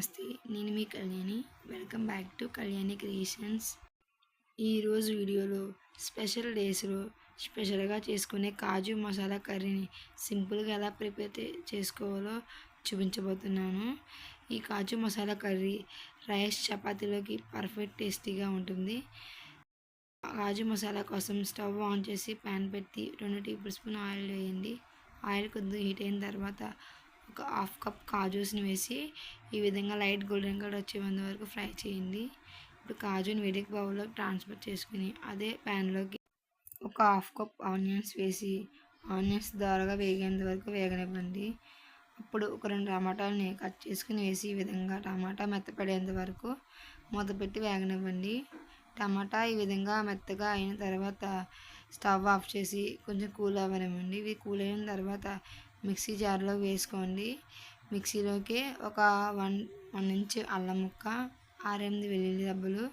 నేను మీ Kalyani. Welcome back to Kalyani creations. ఈరోజు వీడియోలో స్పెషల్ డేస్లో స్పెషల్గా చేసుకునే కాజు మసాలా కర్రీని సింపుల్గా ఎలా ప్రిపేర్ చేసుకోవాలో చూపించబోతున్నాను. ఈ కాజు మసాలా కర్రీ రైస్ చపాతీలోకి పర్ఫెక్ట్ టేస్టీగా ఉంటుంది. కాజు మసాలా కోసం స్టవ్ ఆన్ చేసి ప్యాన్ పెట్టి రెండు టేబుల్ స్పూన్ ఆయిల్ వేయండి. ఆయిల్ కొద్దిగా హీట్ అయిన తర్వాత ఒక హాఫ్ కప్ కాజూస్ని వేసి ఈ విధంగా లైట్ గోల్డెన్ కలర్ వచ్చేంత వరకు ఫ్రై చేయండి. ఇప్పుడు కాజుని వేడికి బౌల్లోకి ట్రాన్స్ఫర్ చేసుకుని అదే ప్యాన్లోకి ఒక హాఫ్ కప్ ఆనియన్స్ వేసి ఆనియన్స్ ద్వారాగా వేగేంత వరకు వేగనివ్వండి. అప్పుడు ఒక రెండు టమాటాలని కట్ చేసుకుని వేసి ఈ విధంగా టమాటా మెత్తపడేంత వరకు మూతపెట్టి వేగనివ్వండి. టమాటా ఈ విధంగా మెత్తగా అయిన తర్వాత స్టవ్ ఆఫ్ చేసి కొంచెం కూల్ అవ్వనివ్వండి. ఇవి కూల్ అయిన తర్వాత మిక్సీ జార్లో వేసుకోండి. మిక్సీలోకి ఒక వన్ వన్ ఇంచ్ అల్లం ముక్క ఆరెనిమిది వెల్లుల్లి దెబ్బలు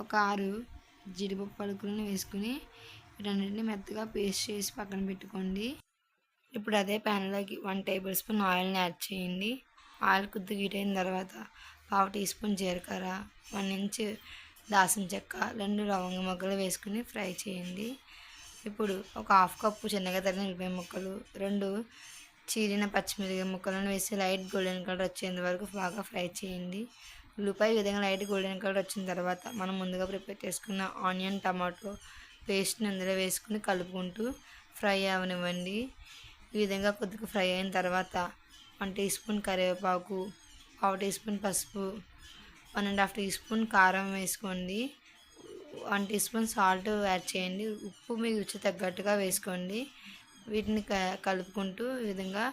ఒక ఆరు జీడిపప్పు పలుకులను వేసుకుని వీటన్నిటిని మెత్తగా పేస్ట్ చేసి పక్కన పెట్టుకోండి. ఇప్పుడు అదే ప్యాన్లోకి వన్ టేబుల్ స్పూన్ ఆయిల్ని యాడ్ చేయండి. ఆయిల్ కొద్దిగా హీట్ అయిన తర్వాత పావు టీ స్పూన్ జీలకర్ర వన్ ఇంచ్ దాసం చెక్క రెండు లవంగ మొగ్గలు వేసుకుని ఫ్రై చేయండి. ఇప్పుడు ఒక హాఫ్ కప్పు చిన్నగా తరిగిన ఉల్లిపాయ ముక్కలు రెండు చీరిన పచ్చిమిరపకాయ ముక్కలను వేసి లైట్ గోల్డెన్ కలర్ వచ్చేంత వరకు బాగా ఫ్రై చేయండి. ఉల్లిపాయ విధంగా లైట్ గోల్డెన్ కలర్ వచ్చిన తర్వాత మనం ముందుగా ప్రిపేర్ చేసుకున్న ఆనియన్ టమాటో పేస్ట్ని అందులో వేసుకుని కలుపుకుంటూ ఫ్రై అవనివ్వండి. ఈ విధంగా కొద్దిగా ఫ్రై అయిన తర్వాత వన్ టీ స్పూన్ కరివేపాకు పావు టీ స్పూన్ పసుపు one and half teaspoon కారం వేసుకోండి. One teaspoon salt add చేయండి. ఉప్పు మీ రుచి తగ్గట్టుగా వేసుకోండి. వీటిని క కలుపుకుంటూ ఈ విధంగా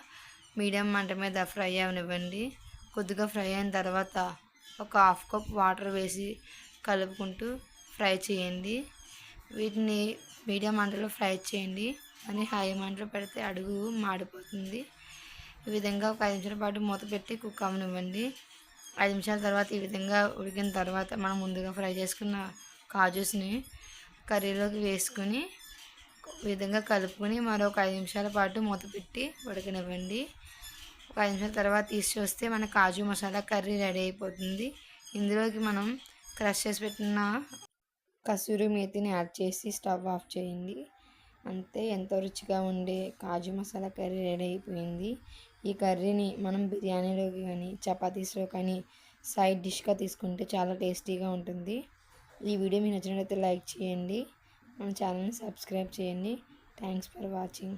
మీడియం మంట మీద ఫ్రై అవనివ్వండి. కొద్దిగా ఫ్రై అయిన తర్వాత ఒక హాఫ్ కప్ వాటర్ వేసి కలుపుకుంటూ ఫ్రై చేయండి. వీటిని మీడియం మంటలో ఫ్రై చేయండి. అని హై మంటలో పెడితే అడుగు మాడిపోతుంది. ఈ విధంగా ఒక ఐదు నిమిషాల పాటు మూత పెట్టి కుక్ అవ్వనివ్వండి ఐదు నిమిషాల తర్వాత ఈ విధంగా ఉడికిన తర్వాత మనం ముందుగా ఫ్రై చేసుకున్న కాజూస్ని కర్రీలోకి వేసుకొని విధంగా కలుపుకొని మరొక ఐదు నిమిషాల పాటు మూత పెట్టి ఉడకనివ్వండి. ఒక ఐదు నిమిషాల తర్వాత తీసి చూస్తే మన కాజు మసాలా కర్రీ రెడీ అయిపోతుంది. ఇందులోకి మనం క్రష్ చేసి పెట్టిన కసూరి మేతిని యాడ్ చేసి స్టవ్ ఆఫ్ చేయండి. అంతే ఎంతో రుచిగా ఉండే కాజు మసాలా కర్రీ రెడీ అయిపోయింది. ఈ కర్రీని మనం బిర్యానీలోకి కానీ చపాతీస్లో కానీ సైడ్ డిష్గా తీసుకుంటే చాలా టేస్టీగా ఉంటుంది. ఈ వీడియో మీకు నచ్చినట్లయితే లైక్ చేయండి. మన ఛానల్ని సబ్స్క్రైబ్ చేయండి. Thanks for watching